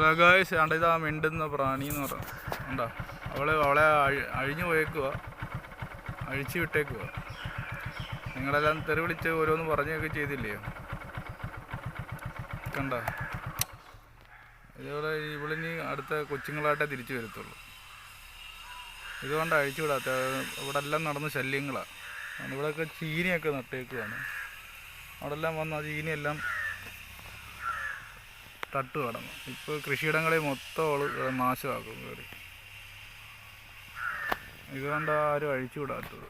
Guys കണ്ട ഇതാ മിണ്ടുന്ന പ്രാണി എന്ന് പറഞ്ഞു. കണ്ടോ? അവളെ അവളെ അഴി- അഴിഞ്ഞു പോയേക്കുക അഴിച്ചു വിട്ടേക്കുക നിങ്ങളെല്ലാം തെറി വിളിച്ച് ഓരോന്ന് പറഞ്ഞൊക്കെ ചെയ്തില്ലയോ കണ്ട? ഇതുപോലെ ഇവളിനി അടുത്ത കൊച്ചുങ്ങളായിട്ടേ തിരിച്ചു വരത്തുള്ളൂ. ഇതുകൊണ്ട് അഴിച്ചു വിടാത്ത ഇവിടെ എല്ലാം നടന്ന ശല്യങ്ങളാണ് ഇവിടെയൊക്കെ ചീനിയൊക്കെ നട്ടേക്കുവാണ്. അവിടെ എല്ലാം വന്ന ചീനിയെല്ലാം തട്ട് കടന്നു ഇപ്പോൾ കൃഷിയിടങ്ങളെ മൊത്തം നാശമാക്കും കയറി ഇതുകൊണ്ട് ആരും അഴിച്ചു വിടാത്തത്